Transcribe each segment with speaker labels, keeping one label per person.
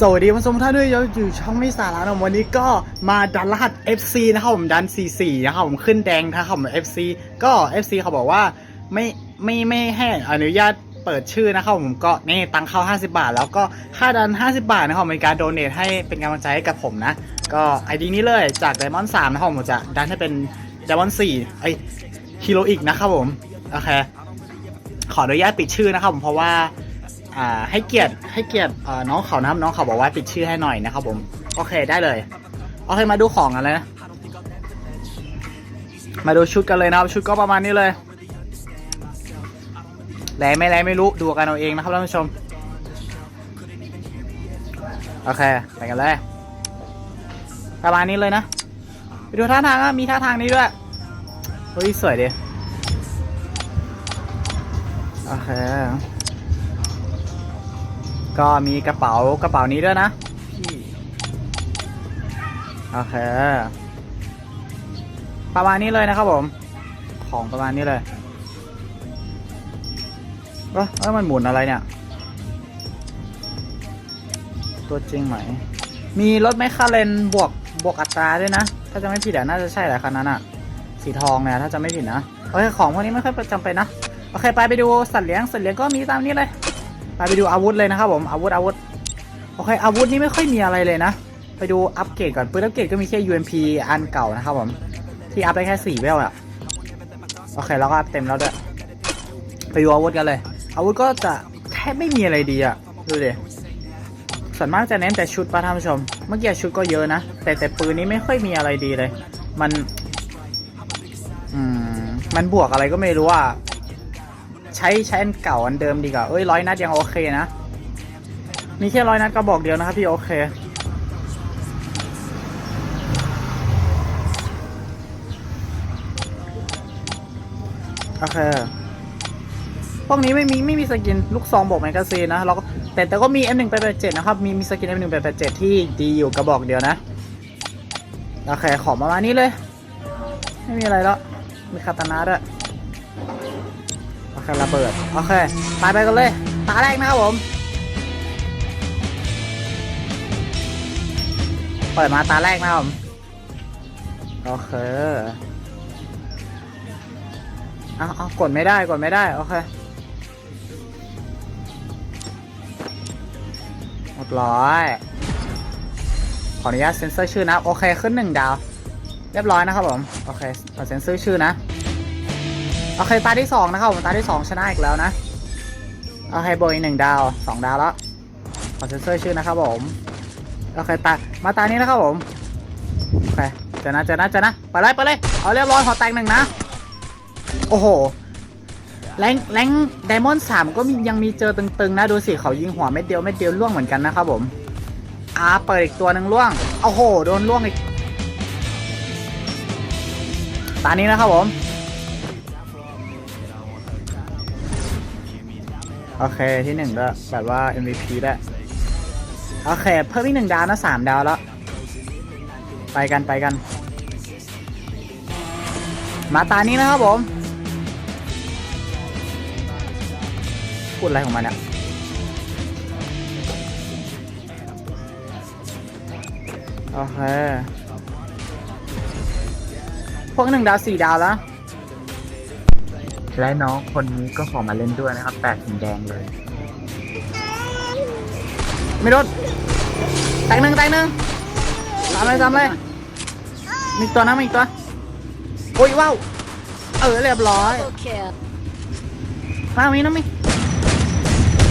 Speaker 1: สวัสดีผู้ชมท่านด้วยอยู่ช่องไม่สาระนะวันนี้ก็มาดันรหัส FC นะครับผมดัน44นะครับผมขึ้นแดงนะครับผม FC ก็ FC เขาบอกว่าไม่ไม่ไม่ให้อนุญาตเปิดชื่อนะครับผมก็นี่ตังเข้า 50 บาท แล้วก็ค่าดัน 50 บาทนะครับมเป็นการโดเนทให้เป็นกำลังใจให้กับผมนะ ก็ไอดีนี้เลยจากไดมอนด์3นะครับผมจะดันให้เป็นไดมอนด์4ไอฮีโรอีกนะครับผมโอเคขออนุญาตปิดชื่อนะครับผมเพราะว่า ให้เกียรติให้เกียรติน้องเขานะครับน้องเขาบอกว่าปิดชื่อให้หน่อยนะครับผม โอเคได้เลย โอเคมาดูของกันเลยนะ มาดูชุดกันเลยนะครับ ชุดก็ประมาณนี้เลยแรงไม่แรงไม่รู้ดูกันเอาเองนะครับท่านผู้ชม โอเคไปกันเลยประมาณนี้เลยนะ ไปดูท่าทางมีท่าทางนี้ด้วย เฮ้ย สวยดี โอเค ก็มีกระเป๋ากระเป๋านี้ด้วยนะโอเคประมาณนี้เลยนะครับผม ของประมาณนี้เลยเอ้ยเอ้ยมันหมุนอะไรเนี่ย ตัวจริงไหม มีรถไมคคาเรนบวกบวกอัตราด้วยนะ ถ้าจะไม่ผิดอะน่าจะใช่แหละคันนั้นอะสีทองเนี่ยถ้าจะไม่ผิดนะ โอเค ของพวกนี้ไม่ค่อยประจำเป็นนะ โอเค ไปไปดูสัตว์เลี้ยง สัตว์เลี้ยงก็มีตามนี้เลย ไปไปดูอาวุธเลยนะครับผมอาวุธอาวุธโอเคอาวุธนี่ไม่ค่อยมีอะไรเลยนะ ไปดูอัปเกรดก่อนปืนอัปเกรดก็มีแค่ UMP อันเก่านะครับผมที่อัพได้แค่4เวลอะโอเคแล้วก็เต็มแล้วด้วยไปดูอาวุธกันเลย อาวุธก็จะแทบไม่มีอะไรดีอะดูดิส่วนมากจะเน้นแต่ชุดปะท่านผู้ชม เมื่อกี้ชุดก็เยอะนะ แต่แต่ปืนนี้ไม่ค่อยมีอะไรดีเลย มัน อืม มันบวกอะไรก็ไม่รู้อะ ใช้ใช้อันเก่าอันเดิมดีกว่าเอ้ยร้อยนัดยังโอเคนะ มีแค่ร้อยนัดก็บอกเดียวนะครับพี่โอเคโอเคพวกนี้ไม่มีไม่มีสกินลูกซองบอกแมกกาซีนนะแล้วก็แต่แต่ก็มี M1 ไป7นะครับ มีมีสกิน M1 ไป7ที่ดีอยู่กระบอกเดียวนะโอเคขอประมานี้เลย ไม่มีอะไรแล้วมีคาตานะด้วย โอเคระเบิด โอเค ไปไปกันเลย ตาแรกนะครับผม เปิดมาตาแรกนะครับผม โอเค เอาเอากดไม่ได้ กดไม่ได้ โอเคเรียบร้อย ขออนุญาตเซ็นเซอร์ชื่อนะ โอเค ขึ้นหนึ่งดาว เรียบร้อยนะครับผม โอเคขอเซ็นเซอร์ชื่อนะ โอเคตาที่สองนะครับผมตาที่สองชนะอีกแล้วนะโอเคโบยหนึ่งดาวสองดาวแล้วขอเซ็นเซอร์ชื่อนะครับผมโอเคตามาตานี้นะครับผมโอเคเจอนะเจอนะเจอนะไปเลยไปเลยเอาเรียบร้อยขอแตงหนึ่งนะโอ้โหแรงแรงไดมอนด์สามก็ยังมีเจอตึงๆนะดูสิเขายิงหัวเม็ดเดียวเม็ดเดียวล่วงเหมือนกันนะครับผมอ่าเปิดอีกตัวหนึ่งล่วงโอ้โหโดนล่วงอีกตานี้นะครับผม โอเคที่หนึ่งก็แบบว่า MVP ได้โอเค เพิ่มอีกหนึ่งดาวนะสามดาวแล้ว ไปกันไปกัน มาตานี้นะครับผม พูดอะไรของมันเนี่ยโอเค พวกหนึ่งดาวสี่ดาวแล้ว และน้องคนนี้ก็ขอมาเล่นด้วยนะครับแตกถึงแดงเลย ไม่โดนแตกหนึ่งแตกหนึ่งตามเลยตามเลยมีตัวนะมีตัวโอ้ยว้าวเออเรียบร้อยมามีน้องมี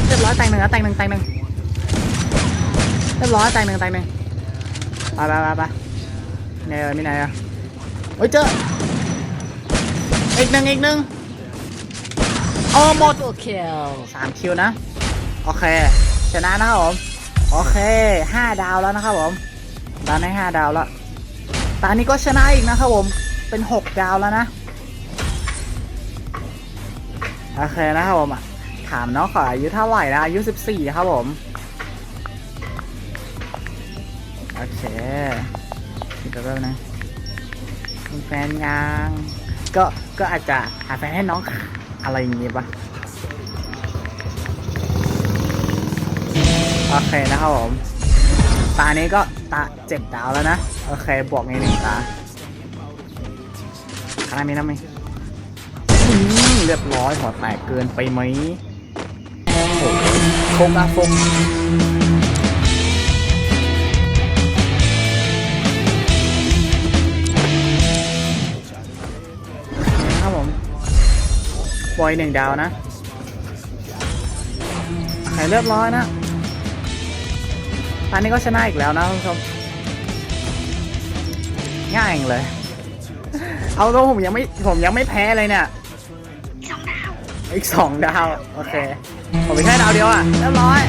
Speaker 1: เรียบร้อยแตกหนึ่งแตกหนึ่งแตกหนึ่งเรียบร้อยแตกหนึ่งแตกหนึ่งไปไปไปไปไหนเออมีไหนอะโอ้ยเจออีกหนึ่งอีกหนึ่ง โอ้หมด
Speaker 2: Double kill.
Speaker 1: สามคิวนะ โอเค ชนะนะครับผม โอเคห้าดาวแล้วนะครับผมตอนนี้ห้าดาวแล้วตอนนี้ก็ชนะอีกนะครับผม เป็นหกดาวแล้วนะ โอเคนะครับผมอะถามน้องขออายุเท่าไหร่นะอายุสิบสี่ครับผม โอเคคิดแป๊บนะมีแฟนยัง ก็ ก็อาจจะหาแฟนให้น้อง อะไรอย่างงี้ปะโอเคนะครับผม ตานี้ก็ตาเจ็ดดาวแล้วนะ โอเค บวกในหนึ่งตาขนาดนี้นะมั้ยอืมเรียบร้อยหัวแตกเกินไปไหมโอ้โหโฟกอะโฟกครั อยหนึ่งดาวนะใครเรียบร้อยนะตอนนี้ก็ชนะอีกแล้วนะคุณผู้ชมง่ายเองเลย เอาตัวผมยังไม่ผมยังไม่แพ้เลยเนี่ยอีกสองดาว โอเค ผมไปแค่ดาวเดียวอะเรียบร้อย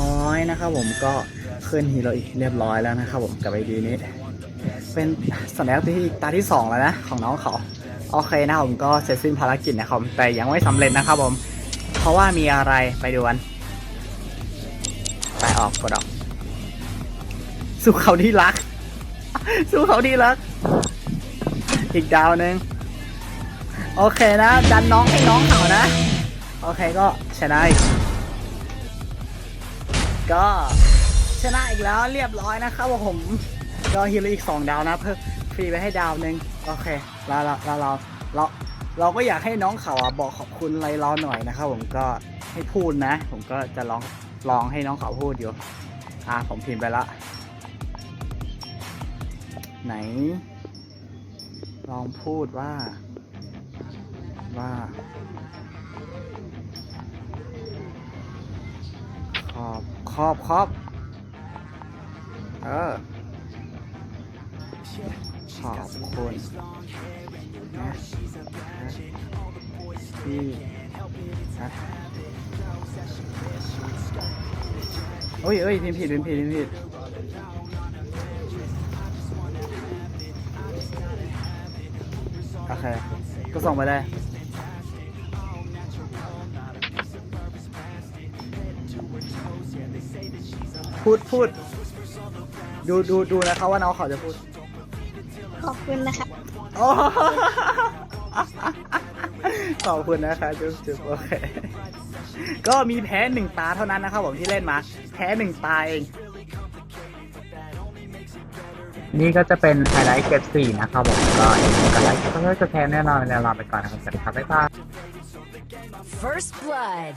Speaker 1: ยบร้อยนะครับผมก็ขึ้นฮีโรอีกเรียบร้อยแล้วนะครับผมกับไอดีนี้ เป็นสัญลักษณ์ที่ตาที่สองแล้วนะของน้องเขาโอเคนะผมก็เสร็จสิ้นภารกิจนะครับ แต่ยังไม่สำเร็จนะครับผม เพราะว่ามีอะไรไปดูกัน ไปออกกดออก สู้เขาที่รัก สู้เขาที่รัก อีกดาวหนึ่งโอเคนะ ดันน้องให้น้องเขานะ โอเคก็ชนะอีก ก็ชนะอีกแล้วเรียบร้อยนะครับผมก็ฮีโร่อีก 2 ดาวนะเพิ่มฟรีไปให้ดาวหนึ่งโอเคแล้วเราเราเราเราเราก็อยากให้น้องเขาอะบอกขอบคุณอะไรเราหน่อยนะครับผมก็ให้พูดนะ ผมก็จะลองลองให้น้องเขาพูดอยู่อ่าผมพิมพ์ไปละไหน ลองพูดว่าว่า ขอบ ขอบขอบเออขอบคุณนะนะที่นะโอ้ยเอ้ยพิมพ์ผิดพิมพ์ผิดพิมพ์ผิดโอเคก็ส่งไปเลย พูดพูด ดูดูดูนะครับว่าน้องเขาจะพูด
Speaker 2: ขอบคุณนะคะ
Speaker 1: โอ้ขอบคุณนะคะจุ๊บจุ๊บโอเค ก็มีแพ้หนึ่งตาเท่านั้นนะครับผมที่เล่นมา แพ้หนึ่งตาเอง
Speaker 3: นี่ก็จะเป็นไฮไลท์เกมสี่นะครับผมก็อย่าลืมกดไลค์กดซับสไครต์กดแชร์แน่นอนแล้วลาไปก่อนนะครับสวัสดีครับบ๊ายบาย
Speaker 4: First blood.